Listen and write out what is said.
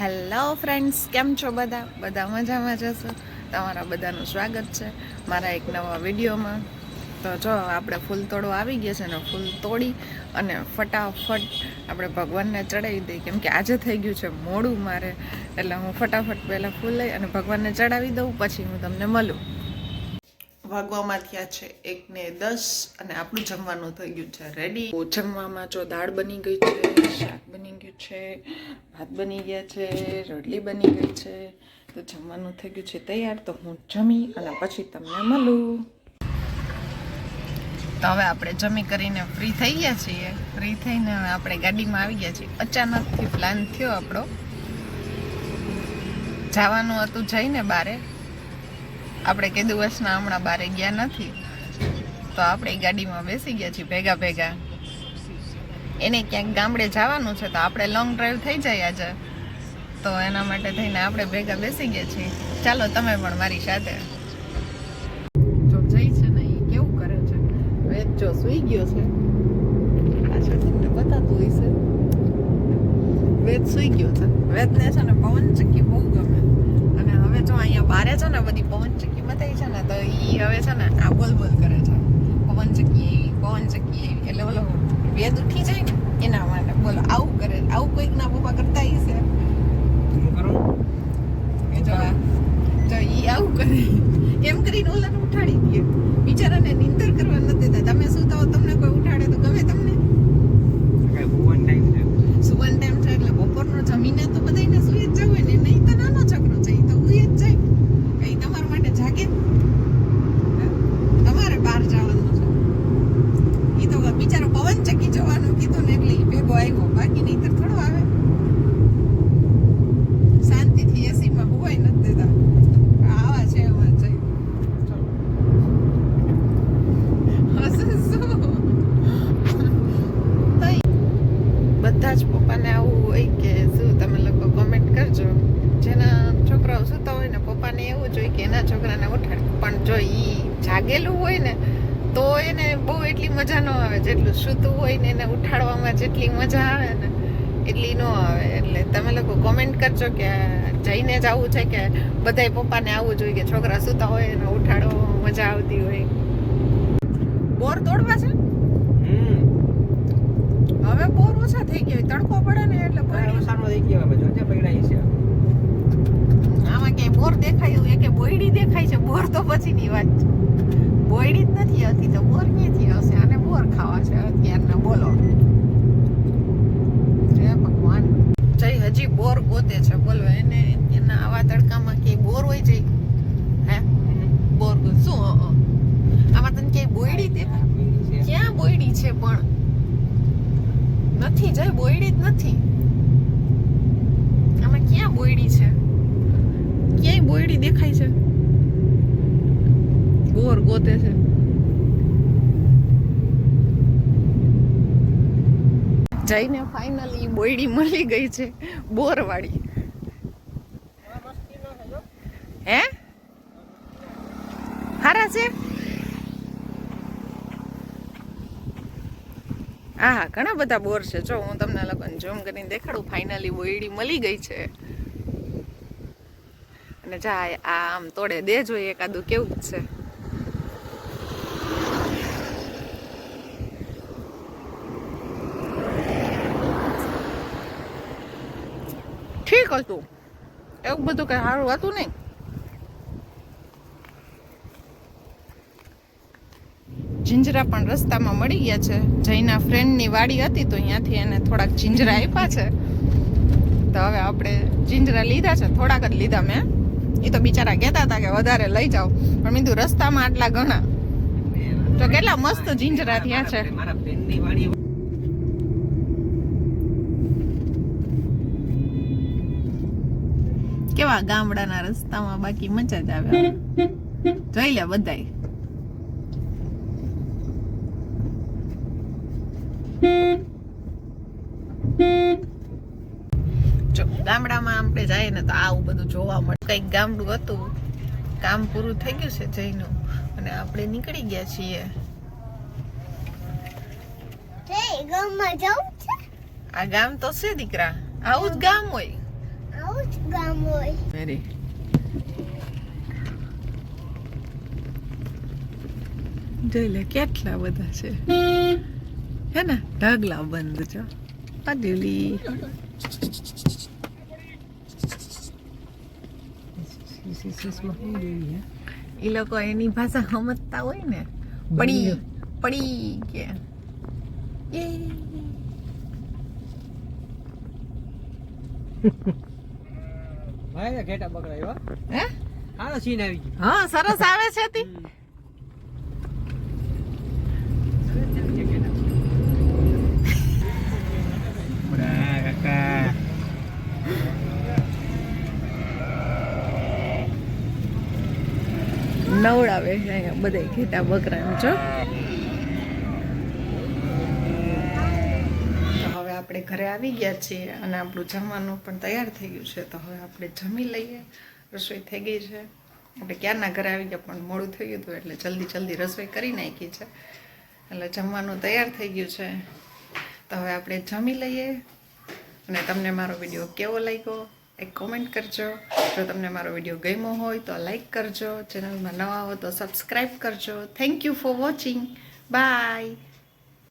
Hello friends કેમ છો બધા? બધા મજામાં જશો તમારા બધાનું સ્વાગત છે મારા એક નવા વિડીયોમાં. તો જો, આપણે ફૂલ તોડવા આવી ગયા છે ને, ફૂલ તોડી અને ફટાફટ આપણે ભગવાનને ચડાવી દઈએ. કેમ કે આજે થઈ ગયું છે મોડું મારે. એટલે હું ફટાફટ પહેલાં ફૂલ લઈ અને ભગવાનને ચડાવી દઉં, પછી હું તમને મળું. વાગવામાં થયા છે એક ને દસ અને આપણું જમવાનું થઈ ગયું છે રેડી જમવામાં જો દાળ બની ગઈ છે, શાક બની ગયું છે, ભાત બની ગયા છે, રોટલી બની ગઈ છે, તો જમવાનું થઈ ગયું છે તૈયાર. તો હું જમી અને પછી તમને મળું. તો હવે આપણે જમી કરીને ફ્રી થઈ ગયા છીએ. ફ્રી થઈને હવે આપણે ગાડીમાં આવી ગયા છીએ. અચાનકથી પ્લાન થયો આપણો. જવાનું હતું જઈને બારે. આપણે કે દિવસના હમણાં બારે ગયા નથી, તો આપણે ગાડીમાં બેસી ગયા છીએ ભેગા ભેગા. એને ક્યાંક ગામડે જવાનું છે તો આપણે લોંગ ડ્રાઈવ થઈ જાય આજે. તો એના માટે થઈને આપણે ભેગા બેસી ગયા છીએ. ચાલો તમે પણ મારી સાથે. જો જઈ છે ને એ કેવું કરે છે? વેદ જો સુઈ ગયો છે. પાછળ તમને બતાતું હશે. વેદ સુઈ ગયો છે. વેદને છે ને પવન ચક્કી બહુ ગમે. જો અહીંયા બારે છે ને બધી પવન ચક્કી બતાવી છે ને તો એ હવે છે ને આ બોલ બોલ કરે છે. પવન ચક્કી એવી પવન ચક્કી એવી. એટલે બોલો વેદ ઉઠી જાય ને એના માટે. બોલો આવું કરે આવું કોઈક ના પપ્પા કરતા હશે જો જો એ આવું કરે. એમ કરીને ઓલાને ઉઠાડી દે. બિચારાને નિંદર કરવા નથી દેતા તમે સુતા હો તમને કોઈ ઉઠાડે તો ગમે તમને સુવન ટાઈમ છે એટલે બપોરનો જમીને તો બધાયને સુઈ જ જવું ને નહીં તો નાનો છોકરો છે ઈ તો ઉઈ જ જાય કઈ તમારા માટે જાગે હે? તમારે બહાર જવાનું છે ઈ તો બિચારો પવન ચક્કી જવાનું કીધું ને એટલે ઈ ભેગો આવ્યો બાકી નહીં થોડો આવે શાંતિથી એસીમાં હુવાય નથી દેતા આવા છે એમાં જઈ હશે શું તઈ બધા જ પપ્પાને આવું હોય કે શું તમે લોકો કોમેન્ટ કરજો. જેના છોકરાઓ સૂતા હોય ને પપ્પાને એવું જ હોય કે એના છોકરાને ઉઠાડે. પણ જો એ જાગેલું હોય ને, તો એને બહુ એટલી મજા ન આવે. જેટલું સૂતું હોય ને એને ઉઠાડવામાં જેટલી મજા આવે ને, એટલી ન આવે. એટલે તમે લોકો કોમેન્ટ કરજો કે જઈને જ આવું છે કે બધાય પપ્પાને આવું જોઈએ કે છોકરા સૂતા હોય એને ઉઠાડવામાં મજા આવતી હોય. બોર તોડવા છે હવે બોર થઈ ગયા હોય. તડકો પડે ને એટલે બોયડી આમાં ક્યાંય બોર દેખાયું એ કે બોયડી દેખાય છે બોર તો પછીની વાત છે. બોયડી જ નથી હતી તો બોર ક્યાંથી હશે? આને બોર ખાવા છે અત્યારના બોલો. જય ભગવાન. જય હજી બોર ગોતે છે બોલો એને એના આવા તડકામાં કે બોર હોય જઈ હે? બોર શું. આમાં તને ક્યાંય બોયડી દેખાય? ક્યાં બોયડી છે પણ? નથી, જય બોયડી જ નથી. આમાં ક્યાં બોયડી છે? ક્યાંય બોયડી દેખાય છે? બોર ગોતે છે. જઈને ફાઇનલી બોયડી મળી ગઈ છે બોર વાળી હે? હારા છે? હા હા ઘણા બધા બોર છે. જો, હું તમને લગન ઝૂમ કરીને દેખાડું. ફાઇનલી બોયડી મળી ગઈ છે. અને જાય, આ આમ તોડે. દે જોઈએ એકાદું, કેવું જ છે. ઠીક હતું. એવું બધું કઈ સારું હતું નહીં. જીંજરા પણ રસ્તામાં મળી ગયા છે. જયના ફ્રેન્ડની વાડી હતી તો અહીંયાથી એને થોડાક જીંજરા આપ્યા છે. તો હવે આપણે જીંજરા લીધા છે થોડાક જ લીધા મેં. એ તો બિચારા કહેતા હતા કે વધારે લઈ જાઓ. પણ મીધું રસ્તામાં આટલા ઘણા. તો કેટલા મસ્ત જીંજરા થયા છે. કેવા ગામડાના રસ્તામાં બાકી મજા જ આવે. જોઈ લે બધાય. જો ગામડામાં આપણે જઈએ ને તો આવું બધું જોવા મળે. કંઈક ગામડું હતું કામ પૂરું થઈ ગયું છે જઈનું અને આપણે નીકળી ગયા છીએ. આ ગામ તો છે દીકરા આવું જ ગામ હોય. આવું જ ગામ હોય. વેરી જોઈ લે કેટલા બધા છે. હે ને? ઢગલા બંધ છો. અજુલી એ લોકો એની ભાષા સમજતા હોય ને પડી પડી કે. ભાઈ ઘેટા બકરા હે. હા? સરસ આવે છે તી. નવડાવે છે અહીંયા બધા ઘેટા બકરાને જો. હવે આપણે ઘરે આવી ગયા છીએ અને આપણું જમવાનું પણ તૈયાર થઈ ગયું છે. તો હવે આપણે જમી લઈએ. રસોઈ થઈ ગઈ છે. આપણે ક્યારના ઘરે આવી ગયા પણ મોડું થઈ ગયું હતું એટલે જલ્દી જલ્દી રસોઈ કરી નાખી છે. એટલે જમવાનું તૈયાર થઈ ગયું છે. તો હવે આપણે જમી લઈએ. અને તમને મારો વીડિયો કેવો લાગ્યો? એક કોમેન્ટ કરજો. જો તમને મારો વીડિયો ગમ્યો હોય તો લાઈક કરજો. ચેનલમાં નવા હો તો સબસ્ક્રાઈબ કરજો. Thank you for watching bye